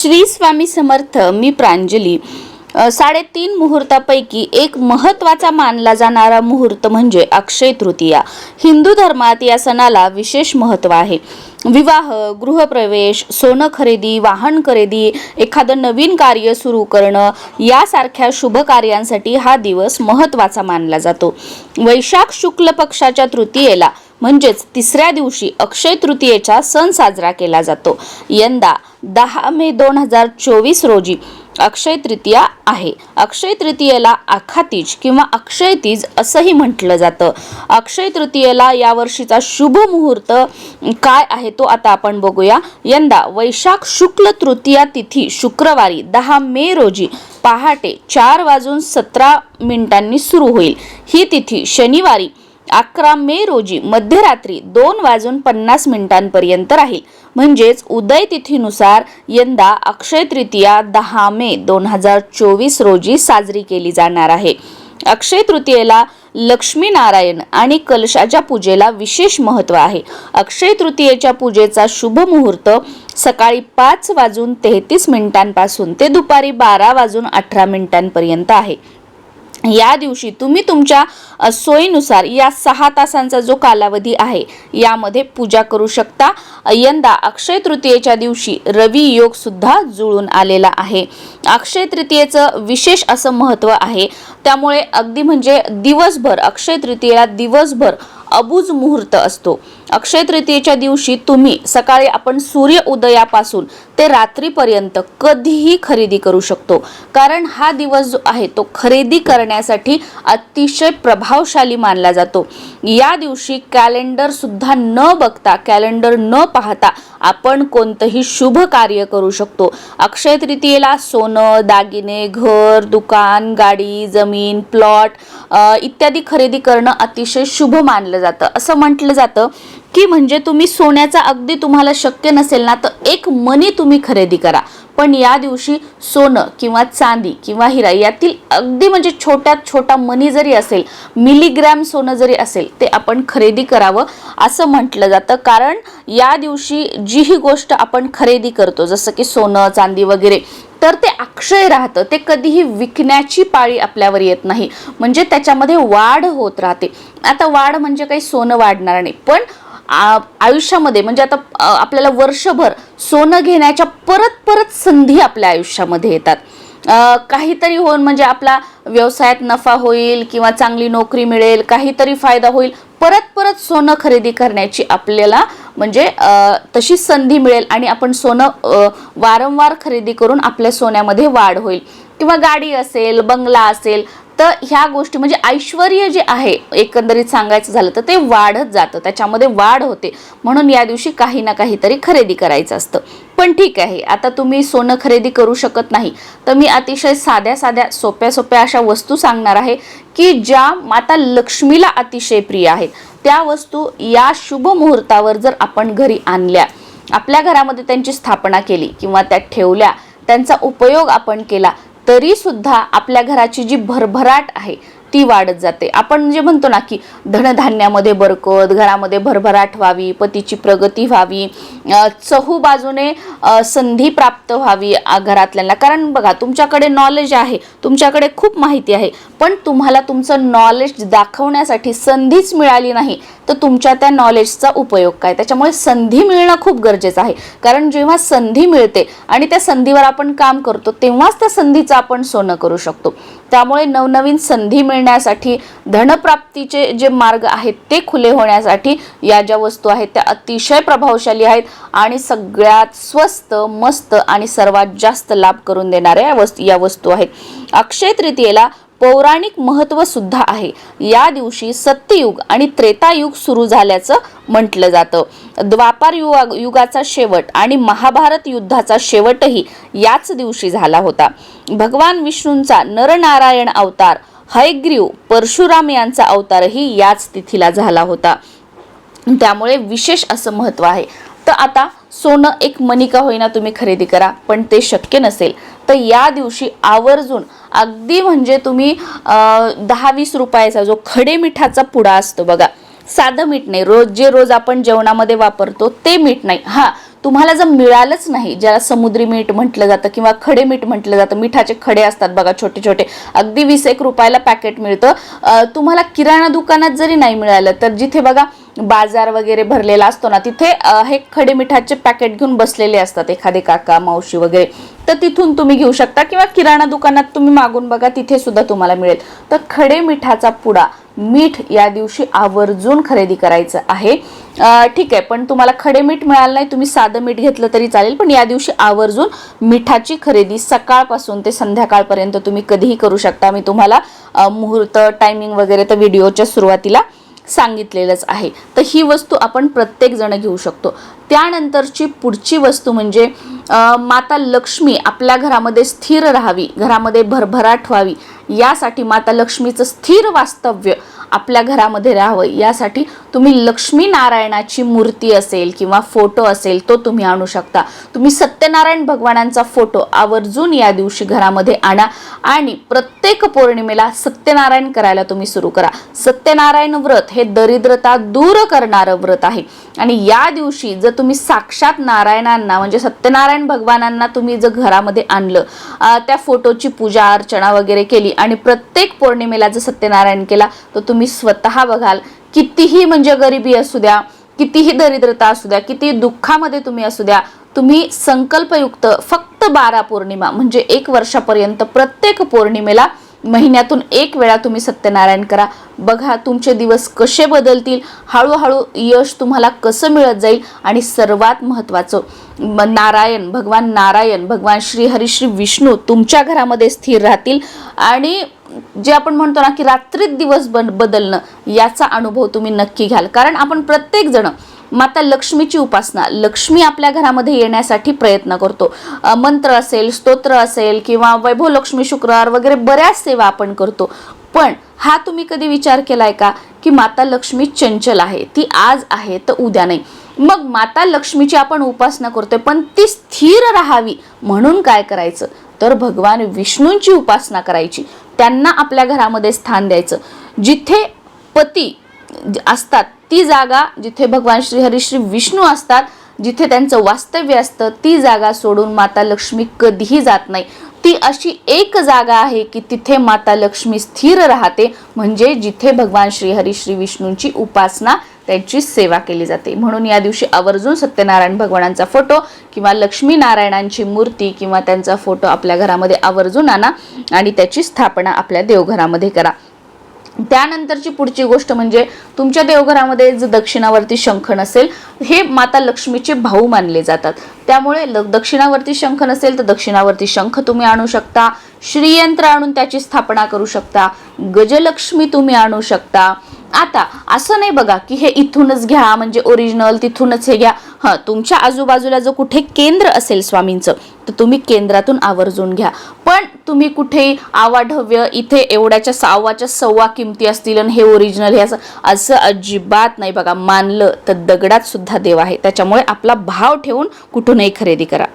श्री स्वामी समर्थ मी प्रांजली. साडेतीन मुहूर्तापैकी एक महत्त्वाचा मानला जाणारा मुहूर्त म्हणजे अक्षय तृतीया. हिंदू धर्मात या सणाला विशेष महत्त्व आहे. विवाह गृहप्रवेश सोनं खरेदी वाहन खरेदी एखादं नवीन कार्य सुरू करणं यासारख्या शुभ कार्यांसाठी हा दिवस महत्त्वाचा मानला जातो. वैशाख शुक्ल पक्षाच्या तृतीयेला म्हणजेच तिसऱ्या दिवशी अक्षय तृतीयेचा सण साजरा केला जातो. यंदा दहा मे दोन हजार चोवीस रोजी. अक्षय तृतीया आहे. अक्षय तृतीयेला आखातीज किंवा अक्षय तीज असंही म्हटलं जातं. अक्षय तृतीयेला यावर्षीचा शुभ मुहूर्त काय आहे तो आता आपण बघूया. यंदा वैशाख शुक्ल तृतीया तिथी शुक्रवारी दहा मे रोजी पहाटे चार वाजून सतरा मिनिटांनी सुरू होईल. ही तिथी शनिवारी अकरा मे रोजी मध्यरात्री दोन वाजून पन्नास मिनिटांपर्यंत राहील. म्हणजेच उदय तिथीनुसार यंदा अक्षय तृतीया दहा मे दोन हजार चोवीस रोजी साजरी केली जाणार आहे. अक्षय तृतीयेला लक्ष्मीनारायण आणि कलशाच्या पूजेला विशेष महत्त्व आहे. अक्षय तृतीयेच्या पूजेचा शुभ मुहूर्त सकाळी पाच वाजून तेहतीस मिनिटांपासून ते दुपारी बारा वाजून अठरा मिनिटांपर्यंत आहे. या दिवशी तुम्ही तुमच्या सोयीनुसार या सहा तासांचा जो कालावधी आहे यामध्ये पूजा करू शकता. यंदा अक्षय तृतीयेच्या दिवशी रवी योग सुद्धा जुळून आलेला आहे. अक्षय तृतीयेचं विशेष असं महत्त्व आहे. त्यामुळे अगदी म्हणजे दिवसभर अक्षय तृतीयेला दिवसभर अबुज मुहूर्त असतो. अक्षय तृतीयेच्या दिवशी तुम्ही सकाळी आपण सूर्य उदयापासून ते रात्रीपर्यंत कधीही खरेदी करू शकतो. कारण हा दिवस जो आहे तो खरेदी करण्यासाठी अतिशय प्रभावशाली मानला जातो. या दिवशी कॅलेंडर सुद्धा न बघता कॅलेंडर न पाहता आपण कोणतंही शुभ कार्य करू शकतो. अक्षय तृतीयेला सोनं दागिने घर दुकान गाडी जमीन प्लॉट इत्यादी खरेदी करणं अतिशय शुभ मानलं जातं. असं म्हटलं जातं की म्हणजे तुम्ही सोन्याचा अगदी तुम्हाला शक्य नसेल ना तर एक मनी तुम्ही खरेदी करा. पण या दिवशी सोनं किंवा चांदी किंवा हिरा यातील अगदी म्हणजे छोट्यात छोटा मनी जरी असेल मिलीग्रॅम सोनं जरी असेल ते आपण खरेदी करावं असं म्हटलं जातं. कारण या दिवशी जी ही गोष्ट आपण खरेदी करतो जसं की सोनं चांदी वगैरे तर ते अक्षय राहतं. ते कधीही विकण्याची पाळी आपल्यावर येत नाही. म्हणजे त्याच्यामध्ये वाढ होत राहते. आता वाढ म्हणजे काही सोनं वाढणार नाही. पण आ- आयुष्यामध्ये म्हणजे आता आपल्याला वर्षभर सोनं घेण्याच्या परत परत संधी आपल्या आयुष्यामध्ये येतात. काहीतरी होऊन म्हणजे आपला व्यवसायात नफा होईल किंवा चांगली नोकरी मिळेल काहीतरी फायदा होईल. परत परत सोनं खरेदी करण्याची आपल्याला म्हणजे तशी संधी मिळेल आणि आपण सोनं वारंवार खरेदी करून आपल्या सोन्यामध्ये वाढ होईल. किंवा गाडी असेल बंगला असेल तर ह्या गोष्टी म्हणजे ऐश्वर जे आहे एकंदरीत सांगायचं झालं तर ते वाढत जातं. त्याच्यामध्ये वाढ होते. म्हणून या दिवशी काही ना काहीतरी खरेदी करायचं असतं. पण ठीक आहे आता तुम्ही सोनं खरेदी करू शकत नाही. तर मी अतिशय साध्या साध्या सोप्या सोप्या अशा वस्तू सांगणार आहे की ज्या माता लक्ष्मीला अतिशय प्रिय आहेत. त्या वस्तू या शुभ मुहूर्तावर जर आपण घरी आणल्या आपल्या घरामध्ये त्यांची स्थापना केली किंवा त्या ठेवल्या त्यांचा उपयोग आपण केला तरी सुद्धा आपल्या घराची जी भरभराट आहे ती वाढत जाते. आपण जे म्हणतो ना की धनधान्यामध्ये बरकत घरामध्ये भरभराट व्हावी पतीची प्रगती व्हावी चहू बाजूने संधी प्राप्त व्हावी घरातल्यांना. कारण बघा तुमच्याकडे नॉलेज आहे तुमच्याकडे खूप माहिती आहे पण तुम्हाला तुमचं नॉलेज दाखवण्यासाठी संधीच मिळाली नाही तर तुमच्या त्या नॉलेजचा उपयोग काय? त्याच्यामुळे संधी मिळणं खूप गरजेचं आहे. कारण जेव्हा संधी मिळते आणि त्या संधीवर आपण काम करतो तेव्हाच त्या संधीचं आपण सोनं करू शकतो. त्यामुळे नवनवीन संधी मिळण्यासाठी धनप्राप्तीचे जे मार्ग आहेत ते खुले होण्यासाठी या ज्या वस्तू आहेत त्या अतिशय प्रभावशाली आहेत आणि सगळ्यात स्वस्त मस्त आणि सर्वात जास्त लाभ करून देणाऱ्या या वस्तू या वस्तू आहेत. अक्षय तृतीयेला पौराणिक महत्त्व सुद्धा आहे. या दिवशी सत्ययुग आणि त्रेतायुग सुरू झाल्याचं म्हटलं जातं. द्वापार युगा युगाचा शेवट आणि महाभारत युद्धाचा शेवटही याच दिवशी झाला होता. भगवान विष्णूंचा नरनारायण अवतार हयग्रीव परशुराम यांचा अवतारही याच तिथीला झाला होता. त्यामुळे विशेष असं महत्त्व आहे. तर आता सोनं एक मनिका होईना तुम्ही खरेदी करा पण ते शक्य नसेल. तर या दिवशी आवर्जून अगदी म्हणजे तुम्ही दहा वीस रुपयाचा जो खडे मिठाचा पुडा असतो बघा साधं मीठ नाही. रोज जे रोज आपण जेवणामध्ये वापरतो ते मीठ नाही. हां तुम्हाला जर मिळालंच नाही ज्याला समुद्री मीठ म्हटलं जातं किंवा खडे मीठ म्हटलं जातं मिठाचे खडे असतात बघा छोटे छोटे अगदी वीस एक रुपयाला पॅकेट मिळतं. तुम्हाला किराणा दुकानात जरी नाही मिळालं तर जिथे बघा बाजार वगैरे भरलेला असतो ना तिथे हे खडे मिठाचे पॅकेट घेऊन बसलेले असतात एखादे काका मावशी वगैरे. तर तिथून तुम्ही घेऊ शकता किंवा किराणा दुकानात तुम्ही मागून बघा तिथे सुद्धा तुम्हाला मिळेल. तर खडे मिठाचा पुडा मीठ या दिवशी आवर्जून खरेदी करायचं आहे. ठीक आहे पण तुम्हाला खडे मीठ मिळालं नाही तुम्ही साधं मीठ घेतलं तरी चालेल पण या दिवशी आवर्जून मिठाची खरेदी सकाळपासून ते संध्याकाळपर्यंत तुम्ही कधीही करू शकता. मी तुम्हाला मुहूर्त टायमिंग वगैरे तर व्हिडिओच्या सुरुवातीला सांगितलेलंच आहे. तर ही वस्तू आपण प्रत्येक जण घेऊ शकतो. त्यानंतरची पुढची वस्तू म्हणजे माता लक्ष्मी आपल्या घरामध्ये स्थिर राहावी घरामध्ये भरभराट व्हावी यासाठी माता लक्ष्मीचं स्थिर वास्तव्य आपल्या घरामध्ये राहावं. यासाठी तुम्ही लक्ष्मी नारायणाची मूर्ती असेल किंवा फोटो असेल तो तुम्ही आणू शकता. तुम्ही सत्यनारायण भगवानांचा फोटो आवर्जून या दिवशी घरामध्ये आणा आणि प्रत्येक पौर्णिमेला सत्यनारायण करायला तुम्ही सुरू करा. सत्यनारायण व्रत हे दरिद्रता दूर करणारं व्रत आहे. आणि या दिवशी जर तुम्ही साक्षात नारायणांना म्हणजे सत्यनारायण भगवानांना तुम्ही जर घरामध्ये आणलं त्या फोटोची पूजा अर्चना वगैरे केली आणि प्रत्येक पौर्णिमेला जर सत्यनारायण केला तर तुम्ही स्वतः बघाल कितीही म्हणजे गरिबी असू द्या कितीही दरिद्रता असू द्या किती दुःखामध्ये तुम्ही असू द्या तुम्ही संकल्पयुक्त फक्त बारा पौर्णिमा म्हणजे एक वर्षापर्यंत प्रत्येक पौर्णिमेला महिन्यातून एक वेळा तुम्ही सत्यनारायण करा. बघा तुमचे दिवस कसे बदलतील? हळूहळू यश तुम्हाला कसं मिळत जाईल? आणि सर्वात महत्त्वाचं नारायण भगवान नारायण भगवान श्री हरी श्री विष्णू तुमच्या घरामध्ये स्थिर राहतील. आणि जे आपण म्हणतो ना की रात्रीत दिवस बन बदलणं याचा अनुभव तुम्ही नक्की घ्याल. कारण आपण प्रत्येकजण माता लक्ष्मीची उपासना. लक्ष्मी आपल्या घरामध्ये येण्यासाठी प्रयत्न करतो. मंत्र असेल स्तोत्र असेल किंवा वैभव लक्ष्मी शुक्रवार वगैरे बऱ्याच सेवा आपण करतो. पण हा तुम्ही कधी विचार केलाय का? की माता लक्ष्मी चंचल आहे. ती आज आहे तर उद्या नाही. मग माता लक्ष्मीची आपण उपासना करतोय पण ती स्थिर राहावी म्हणून काय करायचं? तर भगवान विष्णूंची उपासना करायची. त्यांना आपल्या घरामध्ये स्थान द्यायचं. जिथे पती असतात ती जागा जिथे भगवान श्री हरी श्री विष्णू असतात जिथे त्यांचं वास्तव्य असतं ती जागा सोडून माता लक्ष्मी कधीही जात नाही. ती अशी एक जागा आहे की तिथे माता लक्ष्मी स्थिर राहते म्हणजे जिथे भगवान श्री हरी श्री विष्णूंची उपासना त्यांची सेवा केली जाते. म्हणून या दिवशी आवर्जून सत्यनारायण भगवानांचा फोटो किंवा लक्ष्मी नारायणांची मूर्ती किंवा त्यांचा फोटो आपल्या घरामध्ये आवर्जून आणा आणि त्याची स्थापना आपल्या देवघरामध्ये करा. त्यानंतरची पुढची गोष्ट म्हणजे तुमच्या देवघरामध्ये जर दक्षिणावर्ती शंख नसेल हे माता लक्ष्मीचे भाऊ मानले जातात. त्यामुळे ल- दक्षिणावर्ती शंख नसेल तर दक्षिणावर्ती शंख तुम्ही आणू शकता श्रीयंत्र आणून त्याची स्थापना करू शकता गजलक्ष्मी तुम्ही आणू शकता आता असं नाही बघा की हे इथूनच घ्या म्हणजे ओरिजिनल तिथूनच हे घ्या. हां तुमच्या आजूबाजूला जर कुठे केंद्र असेल स्वामींचं तर तुम्ही केंद्रातून आवर्जून घ्या. पण तुम्ही कुठेही आवाढव्य इथे एवढ्याच्या सहावाच्या सव्वा किमती असतील आणि हे ओरिजिनल हे असं असं अजिबात नाही बघा. मानलं तर दगडात सुद्धा देव आहे. त्याच्यामुळे आपला भाव ठेवून कुठूनही खरेदी करा.